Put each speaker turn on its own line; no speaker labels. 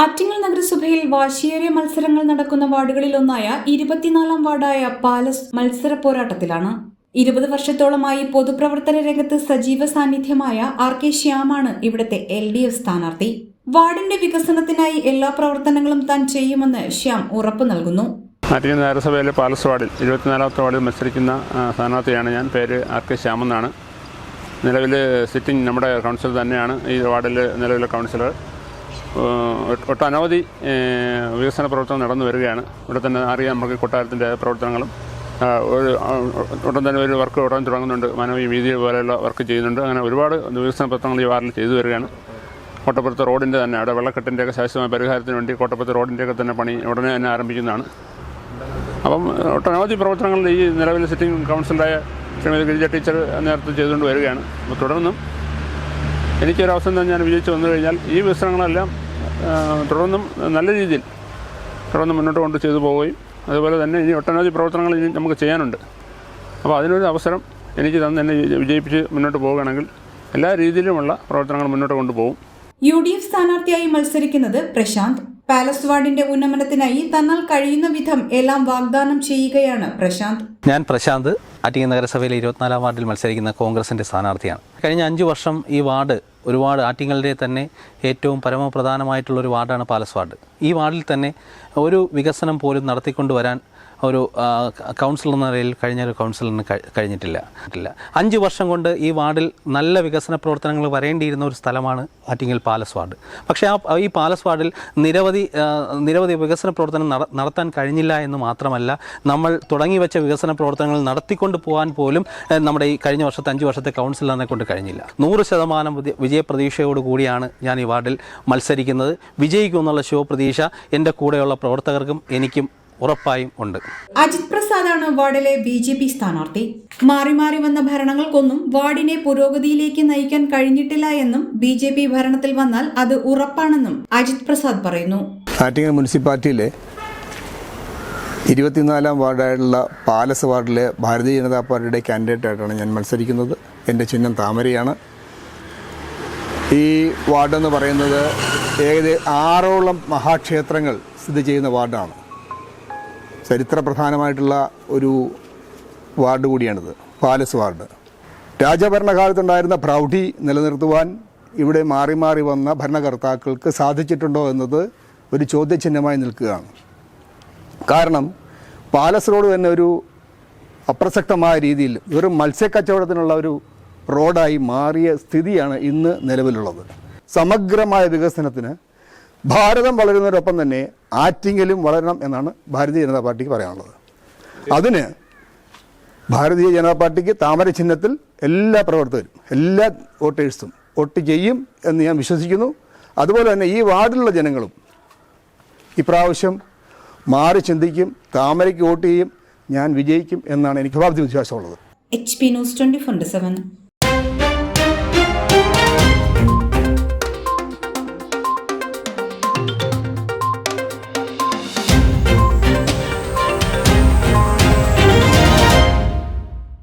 ആറ്റിങ്ങൽ നഗരസഭയിൽ വാശിയേറിയ മത്സരങ്ങൾ നടക്കുന്ന വാർഡുകളിലൊന്നായ ഇരുപത്തിനാലാം വാർഡായ പാലസ് മത്സര പോരാട്ടത്തിലാണ്. ഇരുപത് വർഷത്തോളമായി പൊതുപ്രവർത്തന രംഗത്ത് സജീവ സാന്നിധ്യമായ ആർ കെ ശ്യാമാണ് ഇവിടുത്തെ എൽ ഡി എഫ് സ്ഥാനാർത്ഥി. വാർഡിന്റെ വികസനത്തിനായി എല്ലാ പ്രവർത്തനങ്ങളും താൻ ചെയ്യുമെന്ന് ശ്യാം ഉറപ്പു നൽകുന്നു.
ആറ്റിങ്ങൽ നഗരസഭയിലെ പാലസ് വാർഡിൽ ഇരുപത്തിനാലാമത്തെ വാർഡിൽ മത്സരിക്കുന്ന സ്ഥാനാർത്ഥിയാണ് ഞാൻ. പേര് ആർ കെ ശ്യാമെന്നാണ് നിലവിൽ സിറ്റിംഗ് നമ്മുടെ കൗൺസിലർ തന്നെയാണ്. ഈ വാർഡിലെ നിലവിലെ കൗൺസിലർ. ഒട്ടനവധി വികസന പ്രവർത്തനം നടന്നു വരികയാണ്. ഇവിടെ തന്നെ അറിയാം നമുക്ക് കൊട്ടാരത്തിന്റെ പ്രവർത്തനങ്ങളും. ഒരു ഉടൻ തന്നെ ഒരു വർക്ക് ഉടൻ തുടങ്ങുന്നുണ്ട്. മാനവീയ വീതി പോലെയുള്ള വർക്ക് ചെയ്യുന്നുണ്ട്. അങ്ങനെ ഒരുപാട് വികസന പ്രവർത്തനങ്ങൾ ഈ വാർഡിൽ ചെയ്തു വരികയാണ്. കോട്ടപ്പുറത്ത് റോഡിന്റെ തന്നെ അവിടെ വെള്ളക്കെട്ടിന്റെയൊക്കെ ശാശ്വതമായ പരിഹാരത്തിന് വേണ്ടി കോട്ടപ്പുറത്ത് റോഡിന്റെയൊക്കെ തന്നെ പണി ഉടനെ തന്നെ ആരംഭിക്കുന്നതാണ്. അപ്പം ഒട്ടനവധി പ്രവർത്തനങ്ങൾ ഈ നിലവിലെ സിറ്റിംഗ് കൗൺസിലറായ ശ്രീമതി ഗിരിജ ടീച്ചർ നേരത്തെ ചെയ്തുകൊണ്ട് വരികയാണ്. തുടർന്നും എനിക്കൊരു അവസരം തന്നെ ഞാൻ വിജയിച്ച് വന്നു കഴിഞ്ഞാൽ ഈ വികസനങ്ങളെല്ലാം ആ, തുടർന്നും നല്ല രീതിയിൽ തുടർന്ന് മുന്നോട്ട് കൊണ്ട് ചെയ്തു പോവുകയും അതുപോലെ തന്നെ ഇനി ഒട്ടനവധി പ്രവർത്തനങ്ങൾ ഇനി നമുക്ക് ചെയ്യാനുണ്ട്. അപ്പോൾ അതിനൊരു അവസരം എനിക്ക് തന്നെ എന്നെ വിജയിപ്പിച്ച് മുന്നോട്ട് പോവുകയാണെങ്കിൽ എല്ലാ രീതിയിലുമുള്ള പ്രവർത്തനങ്ങൾ മുന്നോട്ട് കൊണ്ടുപോകും.
യു ഡി എഫ് സ്ഥാനാർത്ഥിയായി മത്സരിക്കുന്നത് പ്രശാന്ത്. പാലസ് വാർഡിന്റെ ഉന്നമനത്തിനായി തന്നാൽ കഴിയുന്ന വിധം എല്ലാം വാഗ്ദാനം ചെയ്യുകയാണ് പ്രശാന്ത്.
ഞാൻ പ്രശാന്ത് അറ്റിങ് നഗരസഭയിലെ ഇരുപത്തിനാലാം വാർഡിൽ മത്സരിക്കുന്ന കോൺഗ്രസിന്റെ സ്ഥാനാർത്ഥിയാണ്. കഴിഞ്ഞ അഞ്ചു വർഷം ഈ വാർഡ് ഒരുപാട് ആറ്റിങ്ങളുടെ തന്നെ ഏറ്റവും പരമപ്രധാനമായിട്ടുള്ള ഒരു വാർഡാണ് പാലസ് വാർഡ്. ഈ വാർഡിൽ തന്നെ ഒരു വികസനം പോലും നടത്തിക്കൊണ്ടുവരാൻ ഒരു കൗൺസിൽ എന്ന നിലയിൽ കഴിഞ്ഞ ഒരു കഴിഞ്ഞിട്ടില്ല. ഇല്ല. അഞ്ച് വർഷം കൊണ്ട് ഈ വാർഡിൽ നല്ല വികസന പ്രവർത്തനങ്ങൾ വരേണ്ടിയിരുന്ന ഒരു സ്ഥലമാണ് ആറ്റിങ്ങൽ പാലസ് വാർഡ്. പക്ഷേ ആ ഈ പാലസ് വാർഡിൽ നിരവധി നിരവധി വികസന പ്രവർത്തനം നടത്താൻ കഴിഞ്ഞില്ല എന്ന് മാത്രമല്ല നമ്മൾ തുടങ്ങി വെച്ച വികസന പ്രവർത്തനങ്ങൾ നടത്തിക്കൊണ്ട് പോകാൻ പോലും നമ്മുടെ ഈ കഴിഞ്ഞ വർഷത്തെ അഞ്ച് വർഷത്തെ കൗൺസിലറിനെ കൊണ്ട് കഴിഞ്ഞില്ല. നൂറ് ശതമാനം വിജയ- വിജയപ്രതീക്ഷയോട് കൂടിയാണ് ഞാൻ ഈ വാർഡിൽ മത്സരിക്കുന്നത്. വിജയിക്കുമെന്നുള്ള ശുഭപ്രതീക്ഷ എന്റെ കൂടെയുള്ള പ്രവർത്തകർക്കും എനിക്കും ഉറപ്പായും ഉണ്ട്.
അജിത് പ്രസാദാണ് വാർഡിലെ ബി ജെ പി സ്ഥാനാർത്ഥി. മാറി മാറി വന്ന ഭരണങ്ങൾക്കൊന്നും വാർഡിനെ പുരോഗതിയിലേക്ക് നയിക്കാൻ കഴിഞ്ഞിട്ടില്ല എന്നും ബി ജെ പി ഭരണത്തിൽ വന്നാൽ അത് ഉറപ്പാണെന്നും അജിത് പ്രസാദ് പറയുന്നു.
ആറ്റിങ്ങൽ മുനിസിപ്പാലിറ്റിയിലെ ഇരുപത്തിനാലാം വാർഡായിട്ടുള്ള പാലസ് വാർഡിലെ ഭാരതീയ ജനതാ പാർട്ടിയുടെ കാൻഡിഡേറ്റായിട്ടാണ് ഞാൻ മത്സരിക്കുന്നത്. എന്റെ ചിഹ്നം താമരയാണ്. ഈ വാർഡെന്ന് പറയുന്നത് ഏകദേശം ആറോളം മഹാക്ഷേത്രങ്ങൾ സ്ഥിതി ചെയ്യുന്ന വാർഡാണ്. ചരിത്ര പ്രധാനമായിട്ടുള്ള ഒരു വാർഡ് കൂടിയാണിത് പാലസ് വാർഡ്. രാജഭരണകാലത്തുണ്ടായിരുന്ന പ്രൗഢി നിലനിർത്തുവാൻ ഇവിടെ മാറി മാറി വന്ന ഭരണകർത്താക്കൾക്ക് സാധിച്ചിട്ടുണ്ടോ എന്നത് ഒരു ചോദ്യചിഹ്നമായി നിൽക്കുകയാണ്. കാരണം പാലസ് റോഡ് തന്നെ ഒരു അപ്രസക്തമായ രീതിയിൽ ഒരു മത്സ്യക്കച്ചവടത്തിനുള്ള ഒരു റോഡായി മാറിയ സ്ഥിതിയാണ് ഇന്ന് നിലവിലുള്ളത്. സമഗ്രമായ വികസനത്തിന് ഭാരതം വളരുന്നതിനൊപ്പം തന്നെ ആറ്റിങ്ങലും വളരണം എന്നാണ് ഭാരതീയ ജനതാ പാർട്ടിക്ക് പറയാനുള്ളത്. അതിന് ഭാരതീയ ജനതാ പാർട്ടിക്ക് താമര ചിഹ്നത്തിൽ എല്ലാ പ്രവർത്തകരും എല്ലാ വോട്ടേഴ്സും വോട്ട് ചെയ്യും എന്ന് ഞാൻ വിശ്വസിക്കുന്നു. അതുപോലെ തന്നെ ഈ വാർഡിലുള്ള ജനങ്ങളും ഇപ്രാവശ്യം മാറി ചിന്തിക്കും താമരയ്ക്ക് വോട്ട് ചെയ്യും ഞാൻ വിജയിക്കും എന്നാണ് എനിക്ക് ഭാവി വിശ്വാസമുള്ളത്.
H P news twenty four seven